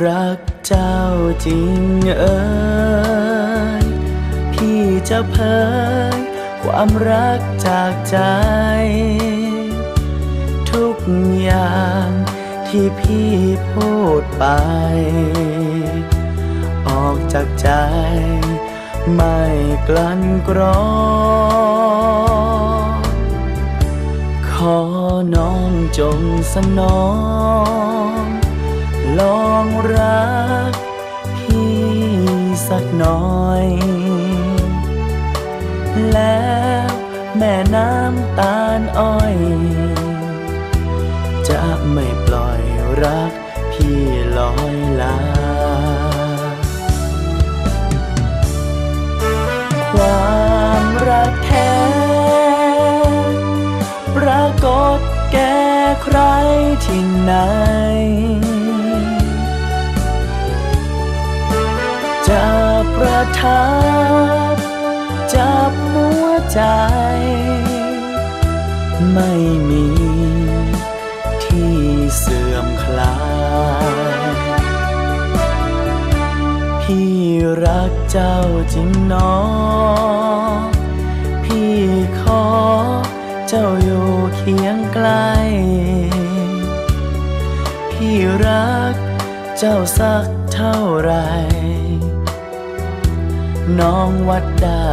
รักเจ้าจริงเอ่ยพี่จะเผยความรักจากใจ ทุกอย่างที่พี่พูดไป ออกจากใจ ไม่กลั้นกรองขอน้องจงสนอง ลองรักพี่สักหน่อย แล้วแม่น้ำตาลอ้อย จะไม่ปล่อยรักพี่ลอยลา ความรักแท้ปรากฏแก่ใครที่ไหน ทับจับหัวใจ ไม่มีที่เสื่อมคลายพี่รักเจ้าจริงนอ พี่ขอเจ้าอยู่เคียงใกล้พี่รักเจ้าสักเท่าไหร น้องวัดได้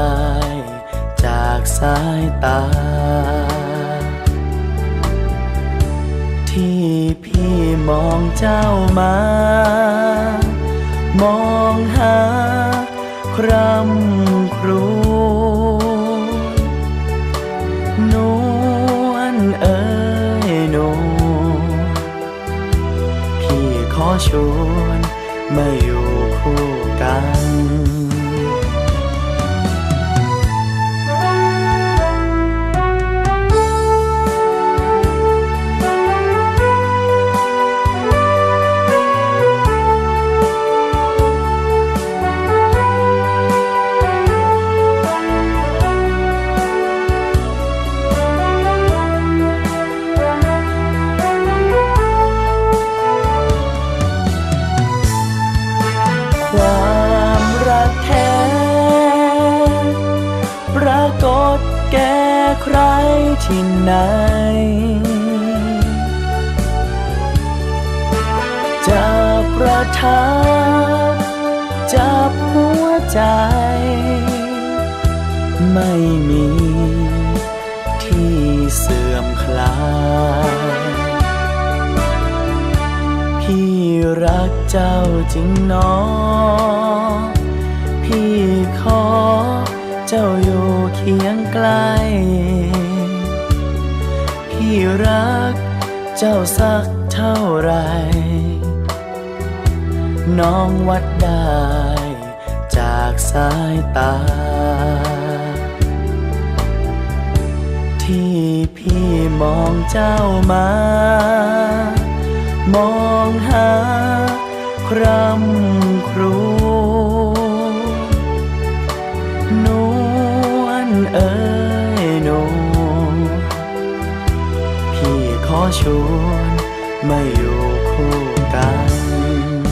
จากสายตา ที่พี่มองเจ้ามา มองหาครำครูนวลเอ๋ยนูพี่ขอชวนมาอยู่คู่กัน ใครที่ไหน จะประทับจับหัวใจ ไม่มีที่เสื่อมคลายพี่รักเจ้าจริงหนอพี่ เจ้าสักเท่าไร น้องวัดได้ จากสายตา ที่พี่มองเจ้ามา มองหาครำครู ชวนมาอยู่คู่กัน